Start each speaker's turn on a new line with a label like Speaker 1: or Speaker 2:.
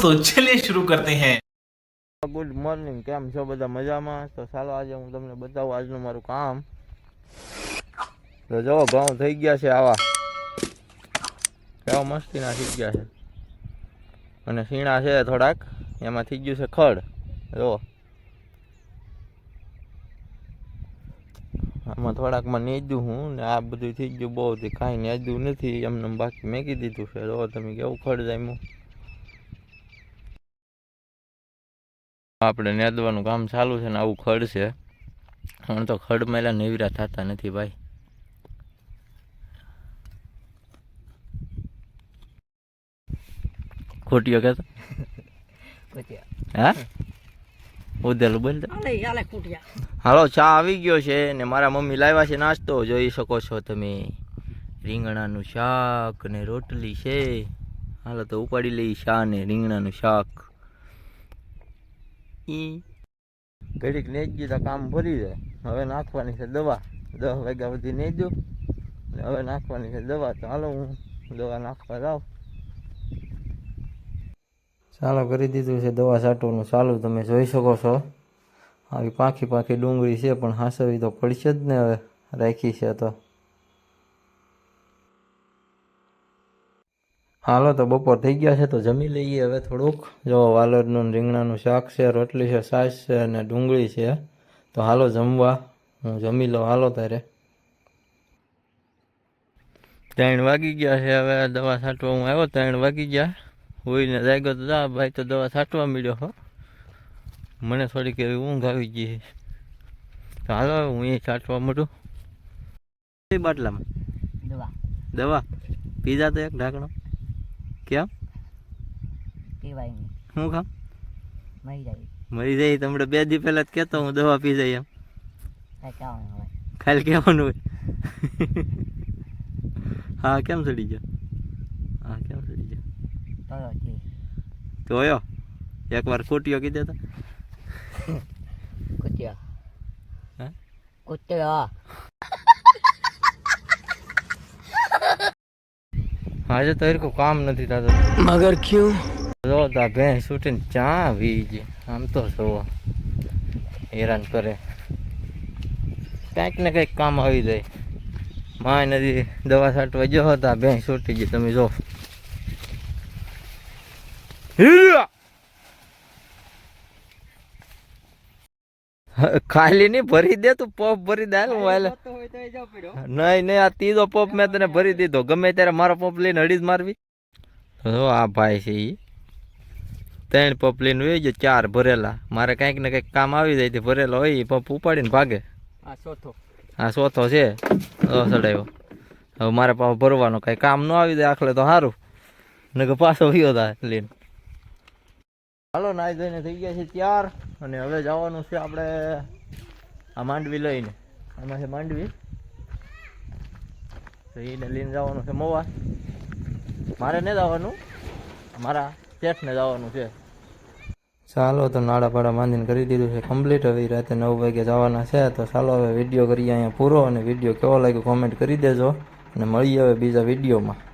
Speaker 1: तो चलिए शुरू करते हैं
Speaker 2: ગુડ મોર્નિંગ કેમ છો બધા મજામાં તો ચાલો આજે હું તમને બતાવું આજનું મારું કામ તો જો ઘઉં થઈ ગયા છે આવા કેવા મસ્તીના થઈ ગયા છે અને સીણા છે થોડાક એમાં થઈ ગયું છે ખડ જો આમાં થોડાકમાં નેજ્યું હું ને આ બધું થઈ ગયું બહુ થી કાંઈ નેજ્યું નથી એમને બાકી મેકી દીધું છે જો તમે કેવું ખડ જામ્યું આપણે નેદવાનું કામ ચાલુ છે ને આવું ખડ છે. પણ તો ખડ મેલા નેવરા થતા નથી ભાઈ. ખોટીઓ કે હા? ઉધેલું બોલ હાલો ચા આવી ગયો છે ને મારા મમ્મી લાવ્યા છે નાસ્તો. જોઈ શકો છો તમે. રીંગણાનું શાક ને રોટલી છે. હાલો તો ઉપાડી લઈ શા ને રીંગણાનું શાક. ઘડીક નેજી તો કામ ભરી જાય. હવે નાખવાની છે દવા. દસ વાગ્યા સુધી નેજો. ને હવે નાખવાની છે દવા. ચાલો હું દવા નાખવા જાઉં. ચાલો કરી દીધું છે દવા છાંટવાનું ચાલુ તમે જોઈ શકો છો. આવી પાંખી પાંખી ડુંગળી છે, પણ હાંસવી તો પડશે જ ને હવે. રાખી છે તો. હાલો તો બપોર થઈ ગયા છે તો જમી લઈએ હવે થોડુંક. જો વાલરનું રીંગણાનું શાક છે રોટલી છે છાશ છે અને ડુંગળી છે. તો હાલો જમવા. હું જમી લઉં. હાલો તારે. ત્રણ વાગી ગયા છે હવે દવા છાંટવા હું આવ્યો ત્રણ વાગી ગયા. હોઈને જાગ્યો તો જા ભાઈ તો દવા છાંટવા મળ્યો હો. મને થોડીક એવી ઊંઘ આવી ગઈ છે. તો હાલો હું એ છાંટવા મળું બાટલામાં?
Speaker 3: દવા.
Speaker 2: દવા. પીઝા તો એક ઢાંકણો. કેમ
Speaker 3: પીવાય નહીં.
Speaker 2: શું ખામ
Speaker 3: મરી જાય.
Speaker 2: મરી જાય તમને બે દી પહેલા જ કહેતો હું દવા પી જાય એમ. ખાલી કહેવાનું હોય. હા કેમ ચડી ગયો? હા કેમ ચડી ગયો? તોયો એકવાર ખોટ્યો કીધે તો.
Speaker 3: કૂટ્યો.
Speaker 2: હે?
Speaker 3: કુટિયા
Speaker 2: આજે તો એરકું કામ નથી થતું.
Speaker 3: મગર ક્યું?
Speaker 2: જો તા ભેંસ સૂટીને ચા આવી ગઈ? આમ તો જોવો. હેરાન કરે. કાંઈક ને કંઈક કામ આવી જાય. માય નથી દવા છાંટવા ગયો હતા ભેંસ સૂટી ગઈ. તમે જો. હીરા! ખાલી નહીં ભરી દે તું પપ ભરી દે નહીં નહીં આ ત્રીજો પપ મેં તને ભરી દીધો. ગમે ત્યારે મારો પપ લઈને હળી જ મારવી. હો આ ભાઈ છે એ ત્રણ પપ લઈને હોય ગયો ચાર ભરેલા. મારે કાંઈક ને કંઈક કામ આવી જાય તે ભરેલો હોય એ પપ ઉપાડીને ભાગે.
Speaker 3: આ ચોથો.
Speaker 2: આ ચોથો છે. ચડાવ્યો હવે મારે પાછો ભરવાનો કાંઈ કામ ન આવી જાય આખલે તો સારું ને કે પાછો વયો થાય લઈને. હાલો નાઈ ધોઈને થઈ ગયા છે ત્યાર. અને હવે જવાનું છે આપણે આ માંડવી લઈને. આમાં છે માંડવી. તો એને લઈને જવાનું છે મોવા. મારે નહીં જવાનું. મારા શેઠને જવાનું છે. ચાલો તો નાડા પાડા બાંધીને કરી દીધું છે કમ્પ્લીટ હવે રાતે નવ વાગે જવાના છે. તો ચાલો હવે વીડિયો કરીએ અહીંયા પૂરો અને વીડિયો કેવો લાગ્યો કોમેન્ટ કરી દેજો. અને મળીએ હવે બીજા વિડીયોમાં